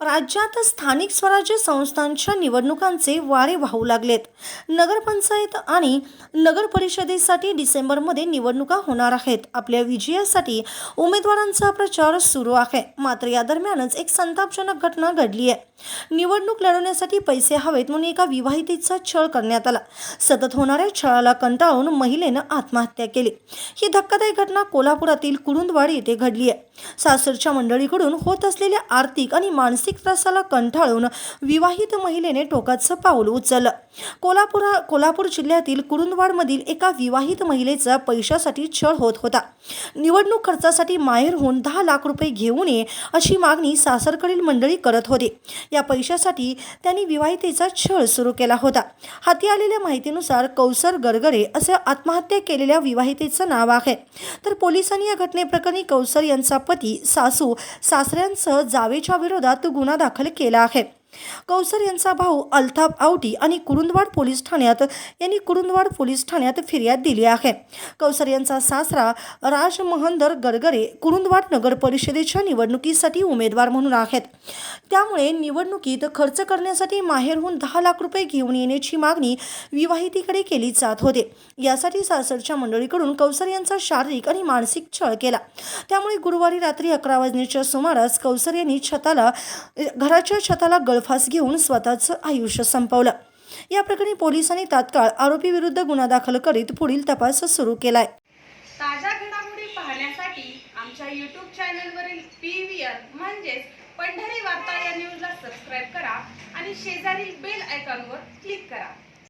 राज्यात स्थानिक स्वराज्य संस्थांच्या निवडणुकांचे वारे वाहू लागलेत. नगरपंचायत आणि नगर परिषदेसाठी डिसेंबरमध्ये निवडणुका होणार आहेत. आपल्या विजयासाठी उमेदवारांचा प्रचार सुरू आहे. मात्र या दरम्यानच एक संतापजनक घटना घडली आहे निवडणूक लढवण्यासाठी पैसे हवेत म्हणून एका विवाहितेचा छळ करण्यात आला. सतत होणाऱ्या छळाला कंटाळून महिलेनं आत्महत्या केली. ही धक्कादायक घटना कोल्हापुरातील कुरुंदवाड येथे घडली आहे सासरच्या मंडळीकडून होत असलेल्या आर्थिक आणि मानसिक त्रासाला कंटाळून विवाहित महिलेने टोकाचं पाऊल उचललं. कोल्हापुरा कोल्हापूर जिल्ह्यातील कुरुंदवाडमधील एका विवाहित महिलेचा पैशासाठी छळ होत होता. निवडणूक खर्चासाठी माहेरहून दहा लाख रुपये घेऊ नये अशी मागणी सासरकडील मंडळी करत होते. या पैशासाठी त्यांनी विवाहितेचा छळ सुरू केला होता. हाती आलेल्या माहितीनुसार कौसर गरगरे असे आत्महत्या केलेल्या विवाहितेचं नाव आहे. तर पोलिसांनी या घटनेप्रकरणी कौसर यांचा पती सासू सासऱ्यांसह जावेच्या विरोधात गुन्हा दाखल केला आहे कौसर यांचा भाऊ अल्ताफ आवटी आणि कुरुंदवाड पोलीस ठाण्यात यांनी कुरुंदवाड पोलीस ठाण्यात फिर्याद दिली आहे. कौसर यांचा सासरा राज महंदर गरगरे कुरुंदवाड नगर परिषदेच्या निवडणुकीसाठी उमेदवार म्हणून आहेत. त्यामुळे निवडणुकीत खर्च करण्यासाठी माहेरहून दहा लाख रुपये घेऊन येण्याची मागणी विवाहितीकडे केली जात होते. यासाठी सासरच्या मंडळीकडून कौसर यांचा शारीरिक आणि मानसिक छळ केला. त्यामुळे गुरुवारी रात्री अकरा वाजण्याच्या सुमारास कौसर यांनी छताला घराच्या छताला गळफास घेऊन स्वतःचं आयुष्य संपवलं. या प्रकरणी पोलिसांनी तात्काळ आरोपी विरुद्ध गुन्हा दाखल करीत पुढील तपास सुरू केलाय. ताज्या घडामोडी पाहण्यासाठी आमच्या यूट्यूब चॅनलवरील पी व्ही आर म्हणजेच पंढरी वार्ता या न्यूजला सबस्क्राईब करा आणि शेजारील बेल आयकॉनवर क्लिक करा.